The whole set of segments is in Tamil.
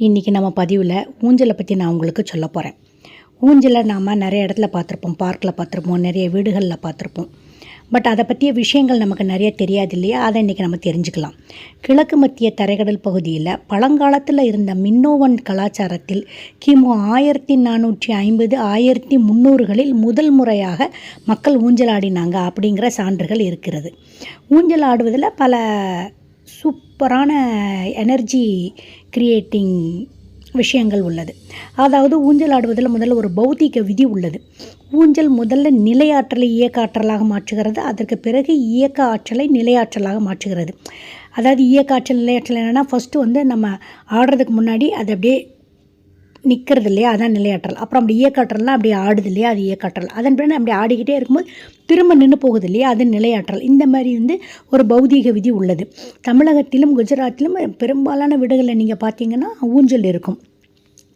இன்றைக்கி நம்ம பதிவில் ஊஞ்சலை பற்றி நான் உங்களுக்கு சொல்ல போகிறேன் ஊஞ்சலை நாம் நிறைய இடத்துல பார்த்துருப்போம். பார்க்கில் பார்த்துருப்போம். நிறைய வீடுகளில் பார்த்துருப்போம். பட் அதை பற்றிய விஷயங்கள் நமக்கு நிறைய தெரியாது இல்லையா? அதை இன்றைக்கி நம்ம தெரிஞ்சுக்கலாம். கிழக்கு மத்திய தரைக்கடல் பகுதியில் பழங்காலத்தில் இருந்த மின்னோவன் கலாச்சாரத்தில் கிமு ஆயிரத்தி நானூற்றி ஐம்பது ஆயிரத்தி முந்நூறுகளில் முதல் முறையாக மக்கள் ஊஞ்சல் ஆடினாங்க அப்படிங்கிற சான்றுகள் இருக்கிறது. ஊஞ்சல் ஆடுவதில் பல சூப்பரான எனர்ஜி கிரியேட்டிங் விஷயங்கள் உள்ளது. அதாவது ஊஞ்சல் ஆடுவதில் முதல்ல ஒரு பௌத்திக விதி உள்ளது. ஊஞ்சல் முதல்ல நிலையாற்றலை இயக்க ஆற்றலாக மாற்றுகிறது அதற்கு பிறகு இயக்க ஆற்றலை நிலையாற்றலாக மாற்றுகிறது. அதாவது இயக்க ஆற்றல் நிலையாற்றல் என்னென்னா ஃபஸ்ட்டு வந்து நம்ம ஆடுறதுக்கு முன்னாடி அதை அப்படியே நிற்கிறது இல்லையா அதான் நிலையாற்றல். அப்புறம் அப்படி இயக்காற்றல்னா அப்படி ஆடுது இல்லையா அது இயக்காற்றல். அதன் பிறகு அப்படி ஆடிக்கிட்டே இருக்கும்போது திரும்ப நின்று போகுது இல்லையா அது நிலையாற்றல். இந்த மாதிரி வந்து ஒரு பௌதீக விதி உள்ளது. தமிழகத்திலும் குஜராத்திலும் பெரும்பாலான வீடுகளில் நீங்கள் பார்த்தீங்கன்னா ஊஞ்சல் இருக்கும்.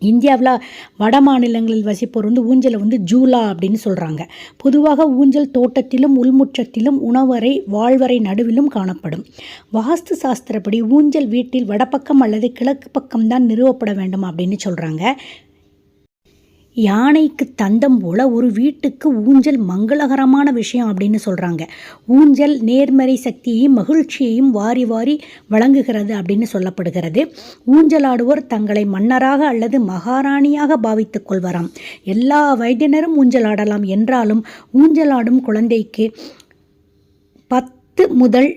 இந்தியாவில் வட மாநிலங்களில் வசிப்போர் வந்து ஊஞ்சலை வந்து ஜூலா அப்படின்னு சொல்கிறாங்க பொதுவாக ஊஞ்சல் தோட்டத்திலும் உள்முற்றத்திலும் உணவறை வாழ்வறை நடுவிலும் காணப்படும். வாஸ்து சாஸ்திரப்படி ஊஞ்சல் வீட்டில் வடப்பக்கம் அல்லது கிழக்கு பக்கம்தான் நிறுவப்பட வேண்டும் அப்படின்னு சொல்கிறாங்க யானைக்கு தந்தம் போல ஒரு வீட்டுக்கு ஊஞ்சல் மங்களகரமான விஷயம் அப்படின்னு சொல்கிறாங்க ஊஞ்சல் நேர்மறை சக்தியையும் மகிழ்ச்சியையும் வாரி வாரி வழங்குகிறது அப்படின்னு சொல்லப்படுகிறது. ஊஞ்சலாடுவோர் தங்களை மன்னராக அல்லது மகாராணியாக பாவித்துக் கொள்வராம். எல்லா வயதினரும் ஊஞ்சலாடலாம் என்றாலும் ஊஞ்சலாடும் குழந்தைக்கு பத்து முதல்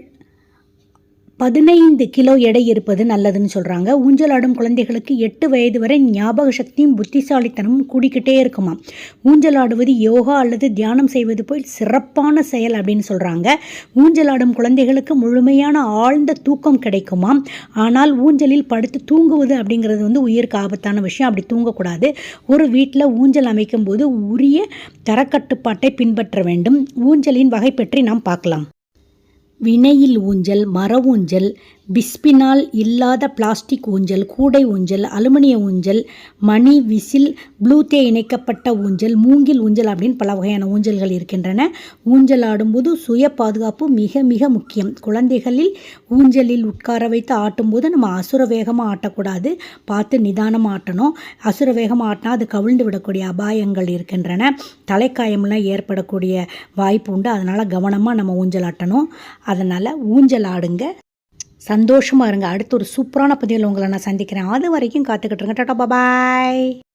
பதினைந்து கிலோ எடை இருப்பது நல்லதுன்னு சொல்கிறாங்க ஊஞ்சலாடும் குழந்தைகளுக்கு எட்டு வயது வரை ஞாபக சக்தியும் புத்திசாலித்தனமும் கூடிக்கிட்டே இருக்குமா? ஊஞ்சலாடுவது யோகா அல்லது தியானம் செய்வது போல் சிறப்பான செயல் அப்படின்னு சொல்கிறாங்க ஊஞ்சலாடும் குழந்தைகளுக்கு முழுமையான ஆழ்ந்த தூக்கம் கிடைக்குமா? ஆனால் ஊஞ்சலில் படுத்து தூங்குவது அப்படிங்கிறது வந்து உயிருக்கு ஆபத்தான விஷயம். அப்படி தூங்கக்கூடாது. ஒரு வீட்டில் ஊஞ்சல் அமைக்கும் போது உரிய தரக்கட்டுப்பாட்டை பின்பற்ற வேண்டும். ஊஞ்சலின் வகை பற்றி நாம் பார்க்கலாம். வினையில் ஊஞ்சல் மர ஊஞ்சல் பிஸ்பினால் இல்லாத பிளாஸ்டிக் ஊஞ்சல் கூடை ஊஞ்சல் அலுமினிய ஊஞ்சல் மணி விசில் ப்ளூத்தே இணைக்கப்பட்ட ஊஞ்சல் மூங்கில் ஊஞ்சல் அப்படின்னு பல வகையான ஊஞ்சல்கள் இருக்கின்றன. ஊஞ்சல் ஆடும்போது சுய பாதுகாப்பு மிக மிக முக்கியம். குழந்தைகளில் ஊஞ்சலில் உட்கார வைத்து ஆட்டும்போது நம்ம அசுர வேகமாக ஆட்டக்கூடாது. பார்த்து நிதானமாக ஆட்டணும். அசுர வேகமாக ஆட்டினா அது கவிழ்ந்து விடக்கூடிய அபாயங்கள் இருக்கின்றன. தலைக்காயம்லாம் ஏற்படக்கூடிய வாய்ப்பு உண்டு. அதனால் கவனமாக நம்ம ஊஞ்சல் ஆட்டணும். அதனால் ஊஞ்சல் ஆடுங்க. சந்தோஷமாக இருங்க. அடுத்து ஒரு சூப்பரான பதிவில் உங்களை நான் சந்திக்கிறேன். அது வரைக்கும் காத்துக்கிட்டு இருங்க. டாட்டா பாய்